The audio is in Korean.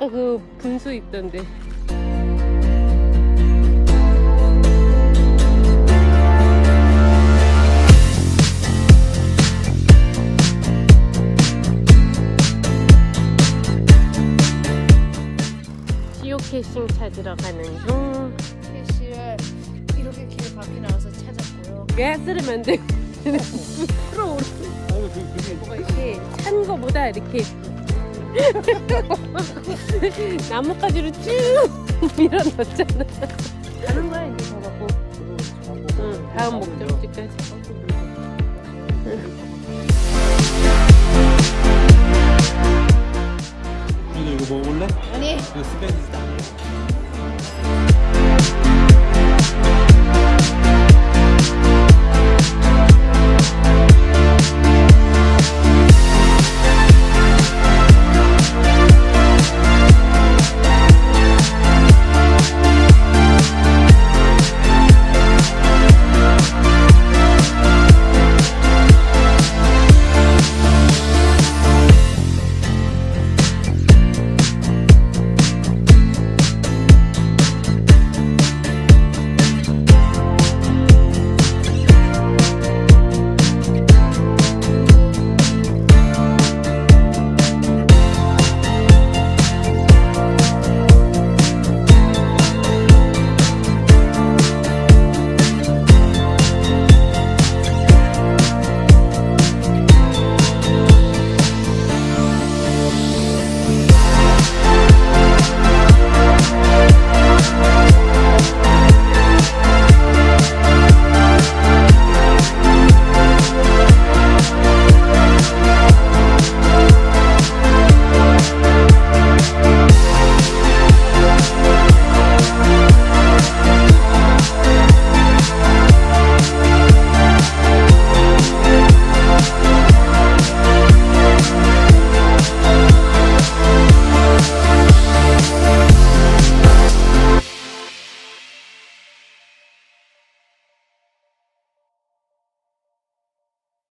아까 그 분수 있던데. 지오캐싱 찾으러 가는 중. 캐시를 이렇게 길 밖에 나가서 찾았고요. 가스를 만들고 풀어 오르 아유 그 그게 뭐가 이렇게 찬 거보다 이렇게 나뭇가지로 쭉 밀어 넣잖아. 가는 거야 이제 더 갖고. 응, 다음 목적지까지. 이거 이거 먹을래? 아니 이거 스페이스